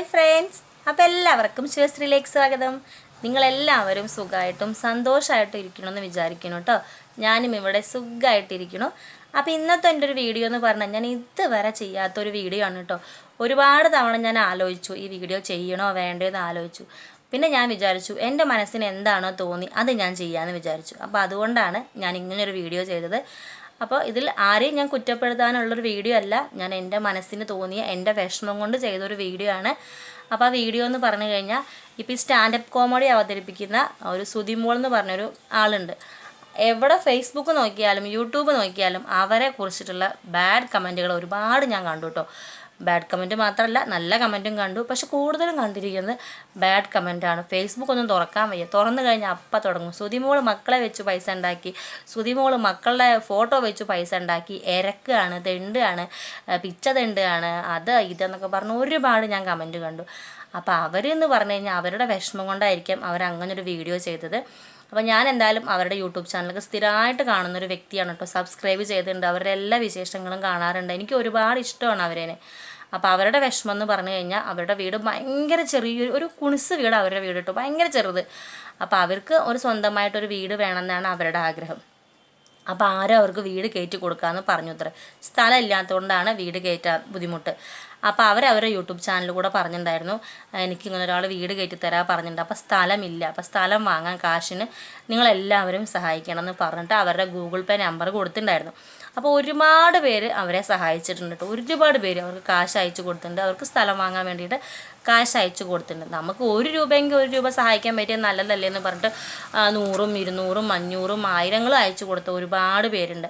Hi friends അപ്പോൾ എല്ലാവർക്കും ശിവശ്രീലേക്ക് സ്വാഗതം. നിങ്ങളെല്ലാവരും സുഖമായിട്ടും സന്തോഷമായിട്ടും ഇരിക്കണമെന്ന് വിചാരിക്കുന്നു കേട്ടോ. ഞാനും ഇവിടെ സുഖമായിട്ടിരിക്കണു അപ്പോൾ ഇന്നത്തെ എന്റെ ഒരു വീഡിയോ എന്ന് പറഞ്ഞാൽ ഞാൻ ഇതുവരെ ചെയ്യാത്തൊരു വീഡിയോ ആണ് കേട്ടോ. ഒരുപാട് തവണ ഞാൻ ആലോചിച്ചു ഈ വീഡിയോ ചെയ്യണോ വേണ്ടോ എന്ന് ആലോചിച്ചു. പിന്നെ ഞാൻ വിചാരിച്ചു എന്റെ മനസ്സിന് എന്താണോ തോന്നി അത് ഞാൻ ചെയ്യാമെന്ന് വിചാരിച്ചു. അപ്പോൾ അതുകൊണ്ടാണ് ഞാൻ ഇങ്ങനൊരു വീഡിയോ ചെയ്തത്. അപ്പോൾ ഇതിൽ ആരെയും ഞാൻ കുറ്റപ്പെടുത്താനുള്ളൊരു വീഡിയോ അല്ല. ഞാൻ എന്റെ മനസ്സിന് തോന്നിയ എന്റെ വിഷമം കൊണ്ട് ചെയ്തൊരു വീഡിയോ ആണ്. അപ്പോൾ ആ വീഡിയോ എന്ന് പറഞ്ഞു കഴിഞ്ഞാൽ ഇപ്പോൾ ഈ സ്റ്റാൻഡപ്പ് കോമഡി അവതരിപ്പിക്കുന്ന ഒരു സുതിമോൾ എന്ന് പറഞ്ഞൊരു ആളുണ്ട്. എവിടെ ഫേസ്ബുക്ക് നോക്കിയാലും യൂട്യൂബ് നോക്കിയാലും അവരെ കുറിച്ചിട്ടുള്ള ബാഡ് കമന്റുകൾ ഒരുപാട് ഞാൻ കണ്ടു കേട്ടോ ബാഡ് കമന്റ് മാത്രമല്ല നല്ല കമന്റും കണ്ടു. പക്ഷെ കൂടുതലും കണ്ടിരിക്കുന്നത് ബാഡ് കമന്റാണ് ഫേസ്ബുക്ക് ഒന്നും തുറക്കാൻ വയ്യ. തുറന്നു കഴിഞ്ഞാൽ അപ്പം തുടങ്ങും. സുതിമോൾ മക്കളെ വെച്ച് പൈസ ഉണ്ടാക്കി സുതിമോൾ മക്കളുടെ ഫോട്ടോ വെച്ച് പൈസ ഉണ്ടാക്കി ഇരക്കാണ് തെണ്ടാണ് പിച്ച തെണ്ടാണ് അത് ഇതെന്നൊക്കെ പറഞ്ഞ് ഒരുപാട് ഞാൻ കമന്റ് കണ്ടു. അപ്പോൾ അവരെന്ന് പറഞ്ഞു കഴിഞ്ഞാൽ അവരുടെ വിഷമം കൊണ്ടായിരിക്കും ഒരു വീഡിയോ ചെയ്തത്. അപ്പോൾ ഞാൻ എന്തായാലും അവരുടെ യൂട്യൂബ് ചാനലൊക്കെ സ്ഥിരമായിട്ട് കാണുന്ന ഒരു വ്യക്തിയാണ് കേട്ടോ. സബ്സ്ക്രൈബ് ചെയ്തിട്ടുണ്ട്. അവരുടെ എല്ലാ വിശേഷങ്ങളും കാണാറുണ്ട്. എനിക്ക് ഒരുപാട് ഇഷ്ടമാണ് അവരേനെ. അപ്പോൾ അവരുടെ വിഷമം എന്ന് പറഞ്ഞു കഴിഞ്ഞാൽ അവരുടെ വീട് ഭയങ്കര ചെറിയൊരു ഒരു കുണിസ് വീട് അവരുടെ വീട് കേട്ടോ. ഭയങ്കര ചെറുത്. അപ്പോൾ അവർക്ക് ഒരു സ്വന്തമായിട്ടൊരു വീട് വേണമെന്നാണ് അവരുടെ ആഗ്രഹം. അപ്പോൾ ആരും അവർക്ക് വീട് കയറ്റി കൊടുക്കാമെന്ന് പറഞ്ഞു അത്ര സ്ഥലം ഇല്ലാത്തതുകൊണ്ടാണ് വീട് കയറ്റാൻ ബുദ്ധിമുട്ട്. അപ്പോൾ അവർ അവരുടെ യൂട്യൂബ് ചാനലിൽ കൂടെ പറഞ്ഞിട്ടുണ്ടായിരുന്നു എനിക്ക് ഇങ്ങനെ ഒരാൾ വീട് കയറ്റി തരാൻ പറഞ്ഞിട്ടുണ്ട്. അപ്പോൾ സ്ഥലമില്ല. അപ്പോൾ സ്ഥലം വാങ്ങാൻ കാശിന് നിങ്ങളെല്ലാവരും സഹായിക്കണം എന്ന് പറഞ്ഞിട്ട് അവരുടെ ഗൂഗിൾ പേ നമ്പർ കൊടുത്തിട്ടുണ്ടായിരുന്നു. അപ്പോൾ ഒരുപാട് പേര് അവരെ സഹായിച്ചിട്ടുണ്ട് കേട്ടോ. ഒരുപാട് പേര് അവർക്ക് കാശ് അയച്ചു കൊടുത്തിട്ടുണ്ട്. അവർക്ക് സ്ഥലം വാങ്ങാൻ വേണ്ടിയിട്ട് കാശ് അയച്ചു കൊടുത്തിട്ടുണ്ട്. നമുക്ക് ഒരു രൂപയെങ്കിൽ ഒരു രൂപ സഹായിക്കാൻ പറ്റിയ നല്ലതല്ലേ എന്ന് പറഞ്ഞിട്ട് നൂറും ഇരുന്നൂറും അഞ്ഞൂറും ആയിരങ്ങളും അയച്ചു കൊടുത്ത ഒരുപാട് പേരുണ്ട്.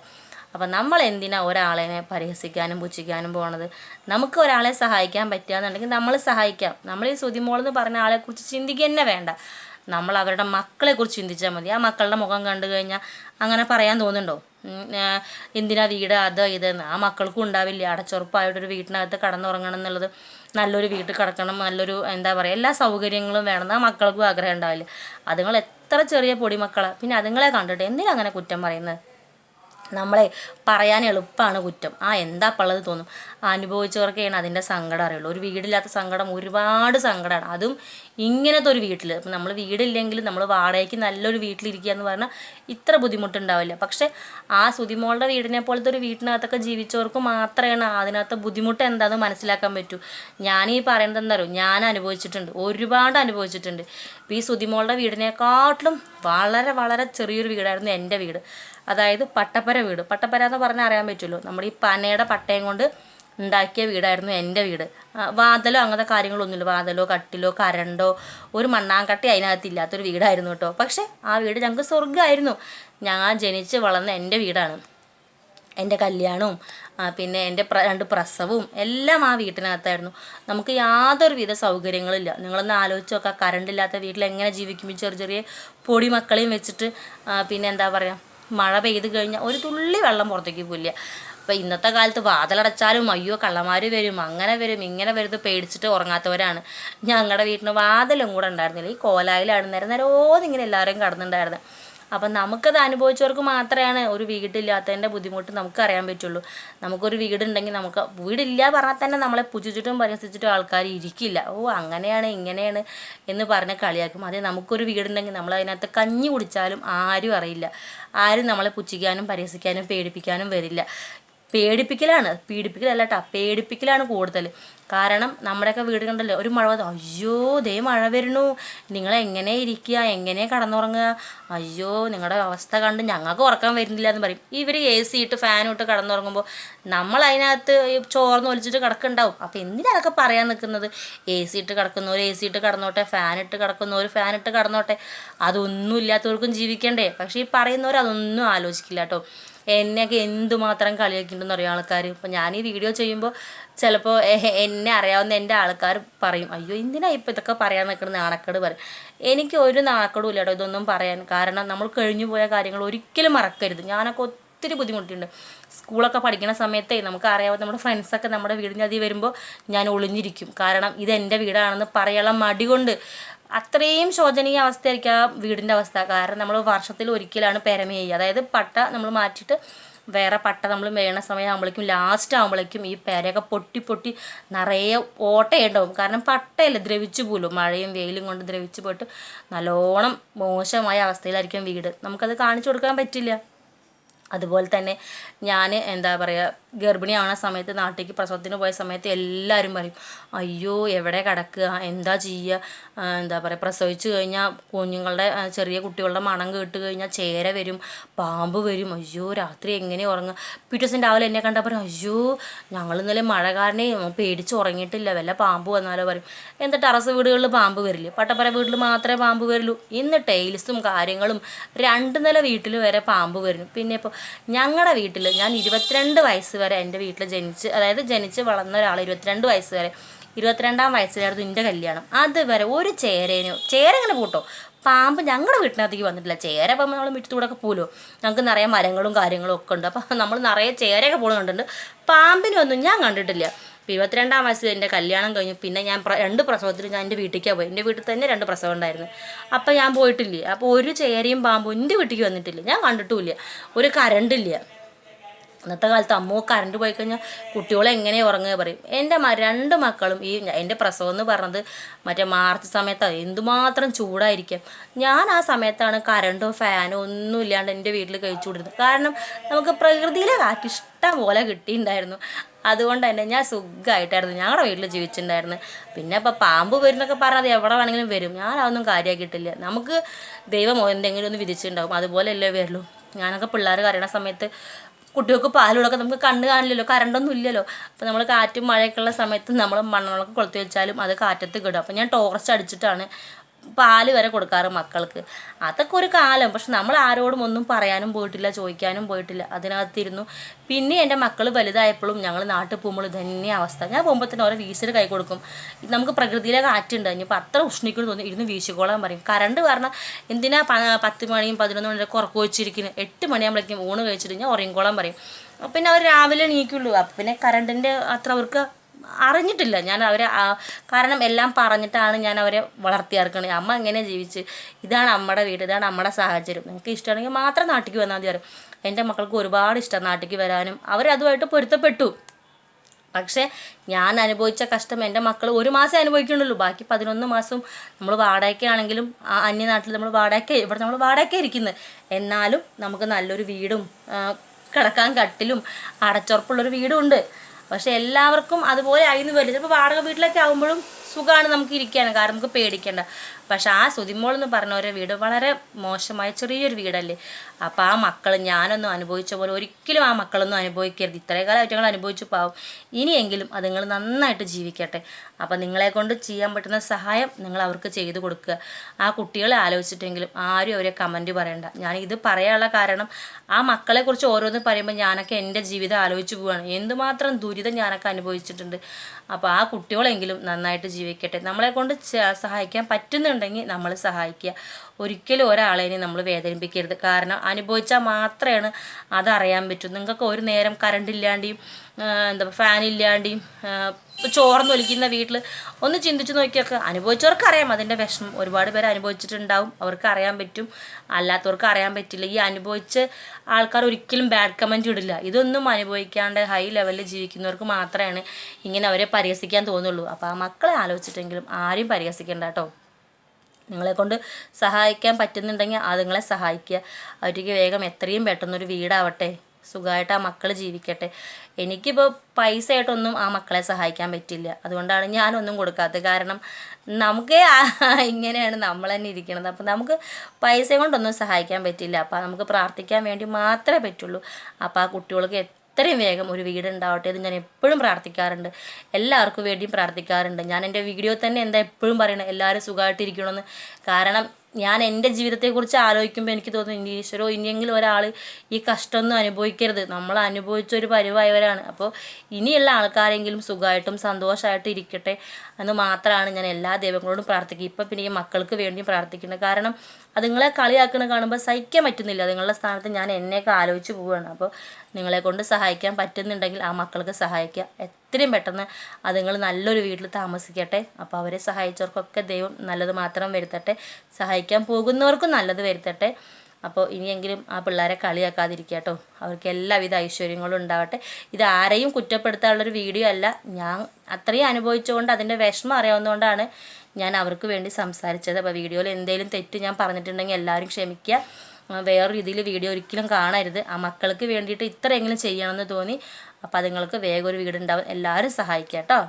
അപ്പം നമ്മൾ എന്തിനാണ് ഒരാളെ പരിഹസിക്കാനും പുച്ഛിക്കാനും പോണത്? നമുക്ക് ഒരാളെ സഹായിക്കാൻ പറ്റുകയെന്നുണ്ടെങ്കിൽ നമ്മൾ സഹായിക്കാം. നമ്മൾ ഈ എന്ന് പറഞ്ഞ ആളെക്കുറിച്ച് ചിന്തിക്കുക തന്നെ വേണ്ട. നമ്മൾ അവരുടെ മക്കളെ കുറിച്ച് ചിന്തിച്ചാൽ മതി. ആ മക്കളുടെ മുഖം കണ്ടു കഴിഞ്ഞാൽ അങ്ങനെ പറയാൻ തോന്നുന്നുണ്ടോ? എന്തിനാ വീട് അത് ഇതെന്ന് ആ മക്കൾക്കും ഉണ്ടാവില്ല? അടച്ചുറപ്പായിട്ടൊരു വീട്ടിനകത്ത് കടന്നുറങ്ങണം എന്നുള്ളത്. നല്ലൊരു വീട്ടിൽ കിടക്കണം നല്ലൊരു എന്താ പറയുക എല്ലാ സൗകര്യങ്ങളും വേണം ആ മക്കൾക്കും ആഗ്രഹം ഉണ്ടാവില്ല? അതുങ്ങൾ എത്ര ചെറിയ പൊടിമക്കളാണ് പിന്നെ അതുങ്ങളെ കണ്ടിട്ട് എന്തിനാ അങ്ങനെ കുറ്റം പറയുന്നത്? നമ്മളെ പറയാൻ എളുപ്പമാണ് കുറ്റം. ആ എന്താ പള്ളത് തോന്നും. അനുഭവിച്ചവർക്കാണ് അതിന്റെ സങ്കടം അറിയുള്ളൂ. ഒരു വീടില്ലാത്ത സങ്കടം ഒരുപാട് സങ്കടമാണ് അതും ഇങ്ങനത്തെ ഒരു വീട്ടിൽ അപ്പം നമ്മൾ വീടില്ലെങ്കിൽ നമ്മൾ വാടകയ്ക്ക് നല്ലൊരു വീട്ടിലിരിക്കുക എന്ന് പറഞ്ഞാൽ ഇത്ര ബുദ്ധിമുട്ടുണ്ടാവില്ല. പക്ഷേ ആ സുതിമോളുടെ വീടിനെ പോലത്തെ ഒരു വീട്ടിനകത്തൊക്കെ ജീവിച്ചവർക്ക് മാത്രമാണ് അതിനകത്ത് ബുദ്ധിമുട്ട് എന്താണെന്ന് മനസ്സിലാക്കാൻ പറ്റൂ. ഞാൻ ഈ പറയുന്നത് എന്താ ഞാൻ അനുഭവിച്ചിട്ടുണ്ട്. ഒരുപാട് അനുഭവിച്ചിട്ടുണ്ട്. ഇപ്പം ഈ സുതിമോളുടെ വീടിനെക്കാട്ടിലും വളരെ വളരെ ചെറിയൊരു വീടായിരുന്നു എന്റെ വീട്. അതായത് പട്ടപ്പര വീട്. പട്ടപ്പര എന്ന് പറഞ്ഞാൽ അറിയാൻ പറ്റുമല്ലോ. നമ്മുടെ ഈ പനയുടെ പട്ടയം കൊണ്ട് ഉണ്ടാക്കിയ വീടായിരുന്നു എന്റെ വീട്. വാതലോ അങ്ങനത്തെ കാര്യങ്ങളൊന്നുമില്ല. വാതലോ കട്ടിലോ കരണ്ടോ ഒരു മണ്ണാങ്കട്ടി അതിനകത്ത് ഇല്ലാത്തൊരു വീടായിരുന്നു കേട്ടോ. പക്ഷേ ആ വീട് ഞങ്ങൾക്ക് സ്വർഗമായിരുന്നു. ഞാൻ ജനിച്ച് വളർന്ന എന്റെ വീടാണ്. എന്റെ കല്യാണവും പിന്നെ എന്റെ രണ്ട് പ്രസവവും എല്ലാം ആ വീട്ടിനകത്തായിരുന്നു. നമുക്ക് യാതൊരു വിധ സൗകര്യങ്ങളില്ല. നിങ്ങളൊന്ന് ആലോചിച്ച് നോക്കുക കറണ്ട് ഇല്ലാത്ത വീട്ടിൽ എങ്ങനെ ജീവിക്കും ചെറിയ ചെറിയ പൊടി മക്കളെയും വെച്ചിട്ട് പിന്നെ എന്താ പറയുക മഴ പെയ്ത് കഴിഞ്ഞാൽ ഒരു തുള്ളി വെള്ളം പുറത്തേക്ക് പോയില്ല അപ്പോൾ ഇന്നത്തെ കാലത്ത് വാതിലടച്ചാലും അയ്യോ കള്ളമാർ വരും അങ്ങനെ വരും ഇങ്ങനെ വരുത് പേടിച്ചിട്ട് ഉറങ്ങാത്തവരാണ്. ഞങ്ങളുടെ വീട്ടിന് വാതിലും കൂടെ ഉണ്ടായിരുന്നില്ല. ഈ കോലായിലാണ് നേരം നേരം ഇങ്ങനെ എല്ലാവരും കടന്നുണ്ടായിരുന്നത് അപ്പം നമുക്കത് അനുഭവിച്ചവർക്ക് മാത്രമാണ് ഒരു വീടില്ലാത്തതിന്റെ ബുദ്ധിമുട്ട് നമുക്ക് അറിയാൻ പറ്റുള്ളൂ. നമുക്കൊരു വീടുണ്ടെങ്കിൽ നമുക്ക് വീടില്ല പറഞ്ഞാൽ തന്നെ നമ്മളെ പുച്ഛിച്ചിട്ടും പരിഹസിച്ചിട്ടും ആൾക്കാർ ഇരിക്കില്ല. ഓ അങ്ങനെയാണ് ഇങ്ങനെയാണ് എന്ന് പറഞ്ഞ് കളിയാക്കും. അതേ നമുക്കൊരു വീടുണ്ടെങ്കിൽ നമ്മൾ അതിനകത്ത് കഞ്ഞി കുടിച്ചാലും ആരും അറിയില്ല. ആരും നമ്മളെ പുച്ഛിക്കാനും പരിഹസിക്കാനും പേടിപ്പിക്കാനും വരില്ല. പേടിപ്പിക്കലാണ്. പീഡിപ്പിക്കലല്ല കേട്ടോ പേടിപ്പിക്കലാണ് കൂടുതൽ. കാരണം നമ്മുടെയൊക്കെ വീട് കണ്ടല്ലോ ഒരു മഴ അയ്യോ ദേ മഴ വരുന്നു. നിങ്ങൾ എങ്ങനെ ഇരിക്കുക? എങ്ങനെ കടന്നുറങ്ങുക? അയ്യോ നിങ്ങളുടെ അവസ്ഥ കണ്ട് ഞങ്ങൾക്ക് ഉറക്കാൻ വരുന്നില്ല എന്ന് പറയും. ഇവർ എ സി ഇട്ട് ഫാനും ഇട്ട് കടന്നുറങ്ങുമ്പോൾ നമ്മൾ അതിനകത്ത് ചോർന്ന് ഒലിച്ചിട്ട് കിടക്കുന്നുണ്ടാവും. അപ്പോൾ എന്തിനാ അതൊക്കെ പറയാൻ നിൽക്കുന്നത്? എ സി ഇട്ട് കിടക്കുന്നവർ എ സി ഇട്ട് കടന്നോട്ടെ ഫാൻ ഇട്ട് കിടക്കുന്നവർ ഫാൻ ഇട്ട് കിടന്നോട്ടെ. അതൊന്നും ഇല്ലാത്തവർക്കും ജീവിക്കണ്ടേ. പക്ഷേ ഈ പറയുന്നവർ അതൊന്നും ആലോചിക്കില്ല കേട്ടോ എന്നെയൊക്കെ എന്തുമാത്രം കളിയാക്കിയിട്ടുണ്ടെന്ന് അറിയാം ആൾക്കാർ ഇപ്പം ഞാൻ ഈ വീഡിയോ ചെയ്യുമ്പോൾ ചിലപ്പോൾ എന്നെ അറിയാവുന്ന എന്റെ ആൾക്കാർ പറയും അയ്യോ എന്തിനാ ഇപ്പം ഇതൊക്കെ പറയാൻ നിൽക്കുന്നത് നാണക്കേട് പറയും. എനിക്ക് ഒരു നാണക്കേടും ഇല്ല കേട്ടോ ഇതൊന്നും പറയാൻ. കാരണം നമ്മൾ കഴിഞ്ഞു പോയ കാര്യങ്ങൾ ഒരിക്കലും മറക്കരുത്. ഞാനൊക്കെ ഒത്തിരി ബുദ്ധിമുട്ടുണ്ട്. സ്കൂളൊക്കെ പഠിക്കുന്ന സമയത്തെ നമുക്ക് അറിയാവുന്ന നമ്മുടെ ഫ്രണ്ട്സൊക്കെ നമ്മുടെ വീടിനതി വരുമ്പോൾ ഞാൻ ഒളിഞ്ഞിരിക്കും. കാരണം ഇത് എന്റെ വീടാണെന്ന് പറയാനുള്ള മടി കൊണ്ട് അത്രയും ശോചനീയ അവസ്ഥയായിരിക്കും വീടിന്റെ അവസ്ഥ. കാരണം നമ്മൾ വർഷത്തിൽ ഒരിക്കലാണ് പെരമ ചെയ്യുക. അതായത് പട്ട നമ്മൾ മാറ്റിയിട്ട് വേറെ പട്ട നമ്മൾ വേണ സമയമാകുമ്പോഴേക്കും ലാസ്റ്റ് ആകുമ്പോഴേക്കും ഈ പെരയൊക്കെ പൊട്ടി പൊട്ടി നിറയെ ഓട്ടയുണ്ടാവും. കാരണം പട്ടയല്ലേ ദ്രവിച്ചു പോലും. മഴയും വെയിലും കൊണ്ട് ദ്രവിച്ചു പോയിട്ട് നല്ലോണം മോശമായ അവസ്ഥയിലായിരിക്കും വീട്. നമുക്കത് കാണിച്ചു കൊടുക്കാൻ പറ്റില്ല. അതുപോലെ തന്നെ ഞാൻ എന്താ പറയുക ഗർഭിണിയാവണ സമയത്ത് നാട്ടിലേക്ക് പ്രസവത്തിന് പോയ സമയത്ത് എല്ലാവരും പറയും അയ്യോ എവിടെ കിടക്കുക? എന്താ ചെയ്യുക എന്താ പറയുക പ്രസവിച്ചു കഴിഞ്ഞാൽ കുഞ്ഞുങ്ങളുടെ ചെറിയ കുട്ടികളുടെ മണം കേട്ട് കഴിഞ്ഞാൽ ചേര വരും പാമ്പ് വരും. അയ്യോ രാത്രി എങ്ങനെ ഉറങ്ങുക? പിറ്റേ ദിവസം രാവിലെ എന്നെ കണ്ടാൽ പറയും അയ്യോ ഞങ്ങൾ ഇന്നലെ മഴ കാരണം പേടിച്ച് ഉറങ്ങിയിട്ടില്ല വല്ല പാമ്പ് വന്നാലോ? പറയും. എന്താ ടെറസ് വീടുകളിൽ പാമ്പ് വരില്ലേ? പട്ടപ്പറ വീട്ടിൽ മാത്രമേ പാമ്പ് വരുള്ളൂ. ഇന്ന് ടൈൽസും കാര്യങ്ങളും രണ്ട് നില വീട്ടിൽ വരെ പാമ്പ് വരും പിന്നെ ഇപ്പോൾ ഞങ്ങളുടെ വീട്ടിൽ ഞാൻ ഇരുപത്തിരണ്ട് വയസ്സ് വരെ എന്റെ വീട്ടിൽ ജനിച്ച് അതായത് ജനിച്ച് വളർന്ന ഒരാൾ ഇരുപത്തിരണ്ട് വയസ്സ് വരെ. ഇരുപത്തിരണ്ടാം വയസ്സിലായിരുന്നു എന്റെ കല്യാണം. അതുവരെ ഒരു ചേരേനോ ചേര ഇങ്ങനെ പൂട്ടോ? പാമ്പ് ഞങ്ങളുടെ വീട്ടിനകത്തേക്ക് വന്നിട്ടില്ല. ചേര അപ്പം നമ്മൾ വീട്ടിലൂടെ ഒക്കെ പോലോ? ഞങ്ങൾക്ക് നിറയെ മരങ്ങളും കാര്യങ്ങളും ഒക്കെ ഉണ്ട്. അപ്പം നമ്മൾ നിറയെ ചേരയൊക്കെ കണ്ടിട്ടുണ്ട് പാമ്പിനൊന്നും ഞാൻ കണ്ടിട്ടില്ല. ഇപ്പം ഇരുപത്തിരണ്ടാം വയസ്സിൽ എന്റെ കല്യാണം കഴിഞ്ഞു. പിന്നെ ഞാൻ രണ്ട് പ്രസവത്തിൽ ഞാൻ എന്റെ വീട്ടിലേക്കാണ് പോയി. എന്റെ വീട്ടിൽ തന്നെ രണ്ട് പ്രസവം ഉണ്ടായിരുന്നു. അപ്പോൾ ഞാൻ പോയിട്ടില്ല. അപ്പോൾ ഒരു ചേരയും പാമ്പും എന്റെ വീട്ടിലേക്ക് വന്നിട്ടില്ല. ഞാൻ കണ്ടിട്ടുമില്ല ഒരു കരണ്ടില്ല ഇന്നത്തെ കാലത്ത് അമ്മോ കറണ്ട് പോയി കഴിഞ്ഞാൽ കുട്ടികളെ എങ്ങനെ ഉറങ്ങുക പറയും. എന്റെ രണ്ട് മക്കളും ഈ എന്റെ പ്രസവം എന്ന് പറഞ്ഞത് മറ്റേ മാർച്ച് സമയത്താണ് എന്തുമാത്രം ചൂടായിരിക്കും. ഞാൻ ആ സമയത്താണ് കറണ്ടോ ഫാനോ ഒന്നും ഇല്ലാണ്ട് എന്റെ വീട്ടിൽ കഴിച്ചു കൊടുത്തത് കാരണം നമുക്ക് പ്രകൃതിയിലെ കാറ്റ് ഇഷ്ടം പോലെ കിട്ടിയിട്ടുണ്ടായിരുന്നു. അതുകൊണ്ട് തന്നെ ഞാൻ സുഖമായിട്ടായിരുന്നു ഞങ്ങളുടെ വീട്ടിൽ ജീവിച്ചിട്ടുണ്ടായിരുന്നു. പിന്നെ ഇപ്പോൾ പാമ്പ് വരുന്നൊക്കെ പറഞ്ഞത് എവിടെ വേണമെങ്കിലും വരും. ഞാൻ അതൊന്നും കാര്യമാക്കിയിട്ടില്ല നമുക്ക് ദൈവം എന്തെങ്കിലും ഒന്ന് വിധിച്ചിട്ടുണ്ടാവും. അതുപോലെയല്ലേ വരുള്ളൂ. ഞാനൊക്കെ പിള്ളേർ കരയണ സമയത്ത് കുട്ടികൾക്ക് പാലുകളൊക്കെ നമുക്ക് കണ്ണ് കാണില്ലല്ലോ കറണ്ടൊന്നും ഇല്ലല്ലോ. അപ്പോൾ നമ്മൾ കാറ്റും മഴയൊക്കെ ഉള്ള സമയത്ത് നമ്മൾ മണ്ണുകളൊക്കെ കൊളുത്തി വെച്ചാലും അത് കാറ്റത്ത് കിടും. അപ്പോൾ ഞാൻ ടോർച്ച് അടിച്ചിട്ടാണ് പാൽ വരെ കൊടുക്കാറ് മക്കൾക്ക്. അതൊക്കെ ഒരു കാലം. പക്ഷെ നമ്മൾ ആരോടും ഒന്നും പറയാനും പോയിട്ടില്ല ചോദിക്കാനും പോയിട്ടില്ല. അതിനകത്തിരുന്നു. പിന്നെ എന്റെ മക്കൾ വലുതായപ്പോഴും ഞങ്ങൾ നാട്ടിൽ പോകുമ്പോൾ ഇതന്നെ അവസ്ഥ. ഞാൻ പോകുമ്പോൾ തന്നെ ഓരോ വീശൽ കൈ കൊടുക്കും. നമുക്ക് പ്രകൃതിയിലെ കാറ്റുണ്ട്? ഇനിയിപ്പോൾ അത്ര ഉഷ്ണിക്കുന്നു തോന്നി ഇരുന്ന് വീശിക്കോളാൻ പറയും. കറണ്ട് കാരണം എന്തിനാ പത്ത് മണിയും പതിനൊന്ന് മണിയൊക്കെ ഉറക്കം വെച്ചിരിക്കുന്നത് എട്ട് മണിയാകുമ്പോഴേക്കും ഊണ് കഴിച്ചിട്ട് ഞാൻ ഉറങ്ങിക്കോളാൻ പറയും. പിന്നെ അവർ രാവിലെ എണീക്കുള്ളൂ. അപ്പം പിന്നെ കറണ്ടിന്റെ അത്ര അവർക്ക് അറിഞ്ഞിട്ടില്ല. ഞാൻ അവരെ കാരണം എല്ലാം പറഞ്ഞിട്ടാണ് ഞാൻ അവരെ വളർത്തിയാർക്കണത് അമ്മ എങ്ങനെ ജീവിച്ച്? ഇതാണ് അമ്മയുടെ വീട് ഇതാണ് അമ്മയുടെ സാഹചര്യം. നിങ്ങൾക്ക് ഇഷ്ടമാണെങ്കിൽ മാത്രം നാട്ടിലേക്ക് വന്നാൽ മതി പറയും. എന്റെ മക്കൾക്ക് ഒരുപാട് ഇഷ്ടം നാട്ടിലേക്ക് വരാനും. അവരതുമായിട്ട് പൊരുത്തപ്പെട്ടു. പക്ഷേ ഞാൻ അനുഭവിച്ച കഷ്ടം എന്റെ മക്കൾ ഒരു മാസം അനുഭവിക്കുന്നുള്ളൂ. ബാക്കി പതിനൊന്ന് മാസം നമ്മൾ വാടകയ്ക്കാണെങ്കിലും ആ അന്യനാട്ടിൽ നമ്മൾ വാടക ഇവിടെ നമ്മൾ വാടക ഇരിക്കുന്നത് എന്നാലും നമുക്ക് നല്ലൊരു വീടും കിടക്കാൻ കട്ടിലും അടച്ചുറപ്പുള്ളൊരു വീടും ഉണ്ട്. പക്ഷെ എല്ലാവർക്കും അതുപോലെ ആയിരുന്നു വരില്ല. ചിലപ്പോൾ വാടക വീട്ടിലൊക്കെ ആകുമ്പോഴും സുഖമാണ് നമുക്ക് ഇരിക്കാൻ കാരണം നമുക്ക് പേടിക്കേണ്ട. പക്ഷെ ആ സുതിമോൾ എന്ന് പറഞ്ഞ ഒരു വീട് വളരെ മോശമായ ചെറിയൊരു വീടല്ലേ? അപ്പോൾ ആ മക്കൾ ഞാനൊന്നും അനുഭവിച്ച പോലെ ഒരിക്കലും ആ മക്കളൊന്നും അനുഭവിക്കരുത്. ഇത്രേ കാലം ഞങ്ങൾ അനുഭവിച്ചു പാവും. ഇനിയെങ്കിലും അത് നിങ്ങൾ നന്നായിട്ട് ജീവിക്കട്ടെ. അപ്പം നിങ്ങളെ കൊണ്ട് ചെയ്യാൻ പറ്റുന്ന സഹായം നിങ്ങൾ അവർക്ക് ചെയ്തു കൊടുക്കുക. ആ കുട്ടികളെ ആലോചിച്ചിട്ടെങ്കിലും ആരും അവരെ കമന്റ് പറയണ്ട. ഞാൻ ഇത് പറയാനുള്ള കാരണം ആ മക്കളെക്കുറിച്ച് ഓരോന്ന് പറയുമ്പോൾ ഞാനൊക്കെ എന്റെ ജീവിതം ആലോചിച്ച് പോവുകയാണ് എന്തുമാത്രം ദുരിതം ഞാനൊക്കെ അനുഭവിച്ചിട്ടുണ്ട്. അപ്പോൾ ആ കുട്ടികളെങ്കിലും നന്നായിട്ട് ജീവിക്കട്ടെ. നമ്മളെ കൊണ്ട് സഹായിക്കാൻ സഹായിക്കാൻ പറ്റുന്നുണ്ടെങ്കിൽ നമ്മൾ സഹായിക്കുക. ഒരിക്കലും ഒരാളെയും നമ്മൾ വേദനിപ്പിക്കരുത്. കാരണം അനുഭവിച്ചാൽ മാത്രമാണ് അതറിയാൻ പറ്റും. നിങ്ങൾക്ക് ഒരു നേരം കറണ്ട് ഇല്ലാണ്ടിയും എന്താ ഫാൻ ഇല്ലാണ്ടിയും ആ, ചോർന്ന് ഒലിക്കുന്ന വീട്ടിൽ ഒന്ന് ചിന്തിച്ച് നോക്കിയൊക്കെ. അനുഭവിച്ചവർക്ക് അറിയാം. അതിന്റെ വിഷമം. ഒരുപാട് പേര് അനുഭവിച്ചിട്ടുണ്ടാവും. അവർക്ക് അറിയാൻ പറ്റും. അല്ലാത്തവർക്ക് അറിയാൻ പറ്റില്ല. ഈ അനുഭവിച്ച് ആൾക്കാർ ഒരിക്കലും ബാഡ് കമന്റ് ഇടില്ല. ഇതൊന്നും അനുഭവിക്കാണ്ട് ഹൈ ലെവലിൽ ജീവിക്കുന്നവർക്ക് മാത്രമാണ് ഇങ്ങനെ അവരെ പരിഹസിക്കാൻ തോന്നുള്ളൂ. അപ്പോൾ ആ മക്കളെ ആലോചിച്ചിട്ടെങ്കിലും ആരും പരിഹസിക്കേണ്ട കേട്ടോ. നിങ്ങളെ കൊണ്ട് സഹായിക്കാൻ പറ്റുന്നുണ്ടെങ്കിൽ അത് നിങ്ങളെ സഹായിക്കുക. അവർക്ക് വേഗം എത്രയും പെട്ടെന്നൊരു വീടാവട്ടെ. സുഖമായിട്ട് ആ മക്കൾ ജീവിക്കട്ടെ. എനിക്കിപ്പോൾ പൈസ ആയിട്ടൊന്നും ആ മക്കളെ സഹായിക്കാൻ പറ്റില്ല. അതുകൊണ്ടാണ് ഞാനൊന്നും കൊടുക്കാത്തത്. കാരണം നമുക്ക് ഇങ്ങനെയാണ് നമ്മൾ തന്നെ ഇരിക്കുന്നത് അപ്പോൾ നമുക്ക് പൈസ കൊണ്ടൊന്നും സഹായിക്കാൻ പറ്റില്ല. അപ്പോൾ നമുക്ക് പ്രാർത്ഥിക്കാൻ വേണ്ടി മാത്രമേ പറ്റുള്ളൂ. അപ്പോൾ ആ കുട്ടികൾക്ക് എത്രയും വേഗം ഒരു വീട് ഉണ്ടാവട്ടെ എന്ന് ഞാൻ എപ്പോഴും പ്രാർത്ഥിക്കാറുണ്ട്. എല്ലാവർക്കും വേണ്ടിയും പ്രാർത്ഥിക്കാറുണ്ട്. ഞാൻ എന്റെ വീഡിയോ തന്നെ എന്താ എപ്പോഴും പറയണത്? എല്ലാവരും സുഖമായിട്ടിരിക്കണമെന്ന് കാരണം ഞാൻ എന്റെ ജീവിതത്തെക്കുറിച്ച് ആലോചിക്കുമ്പോൾ എനിക്ക് തോന്നുന്നു ഈശ്വരോ ഇനിയെങ്കിലും ഒരാൾ ഈ കഷ്ടമൊന്നും അനുഭവിക്കരുത്. നമ്മൾ അനുഭവിച്ച ഒരു പരിവായവരാണ്. അപ്പോൾ ഇനിയുള്ള ആൾക്കാരെങ്കിലും സുഖമായിട്ടും സന്തോഷമായിട്ടും ഇരിക്കട്ടെ എന്ന് മാത്രമാണ് ഞാൻ എല്ലാ ദൈവങ്ങളോടും പ്രാർത്ഥിക്കുക. ഇപ്പം പിന്നെ ഈ മക്കൾക്ക് വേണ്ടിയും പ്രാർത്ഥിക്കുന്നത് കാരണം അതുങ്ങളെ കളിയാക്കണ കാണുമ്പോൾ സഹിക്കാൻ പറ്റുന്നില്ല. അതുങ്ങളുടെ സ്ഥാനത്ത് ഞാൻ എന്നെയൊക്കെ ആലോചിച്ച് പോവുകയാണ്. അപ്പോൾ നിങ്ങളെ കൊണ്ട് സഹായിക്കാൻ പറ്റുന്നുണ്ടെങ്കിൽ ആ മക്കൾക്ക് സഹായിക്കുക. എത്രയും പെട്ടെന്ന് അതുങ്ങൾ നല്ലൊരു വീട്ടിൽ താമസിക്കട്ടെ. അപ്പോൾ അവരെ സഹായിച്ചവർക്കൊക്കെ ദൈവം നല്ലത് മാത്രം വരുത്തട്ടെ. സഹായിക്കാൻ പോകുന്നവർക്കും നല്ലത് വരുത്തട്ടെ. അപ്പോൾ ഇനിയെങ്കിലും ആ പിള്ളേരെ കളിയാക്കാതിരിക്കുക കേട്ടോ. അവർക്ക് എല്ലാവിധ ഐശ്വര്യങ്ങളും ഉണ്ടാവട്ടെ. ഇത് ആരെയും കുറ്റപ്പെടുത്താനുള്ളൊരു വീഡിയോ അല്ല. ഞാൻ അത്രയും അനുഭവിച്ചുകൊണ്ട് അതിന്റെ വിഷമം അറിയാവുന്നതുകൊണ്ടാണ് ഞാൻ അവർക്ക് വേണ്ടി സംസാരിച്ചത്. അപ്പോൾ വീഡിയോയിൽ എന്തെങ്കിലും തെറ്റ് ഞാൻ പറഞ്ഞിട്ടുണ്ടെങ്കിൽ എല്ലാവരും ക്ഷമിക്കുക. വേറെ രീതിയിൽ വീഡിയോ ഒരിക്കലും കാണരുത്. ആ മക്കൾക്ക് വേണ്ടിയിട്ട് ഇത്രയെങ്കിലും ചെയ്യണമെന്ന് തോന്നി. അപ്പോൾ അതുങ്ങൾക്ക് വേഗം ഒരു വീടുണ്ടാവും. എല്ലാവരും സഹായിക്കുക കേട്ടോ.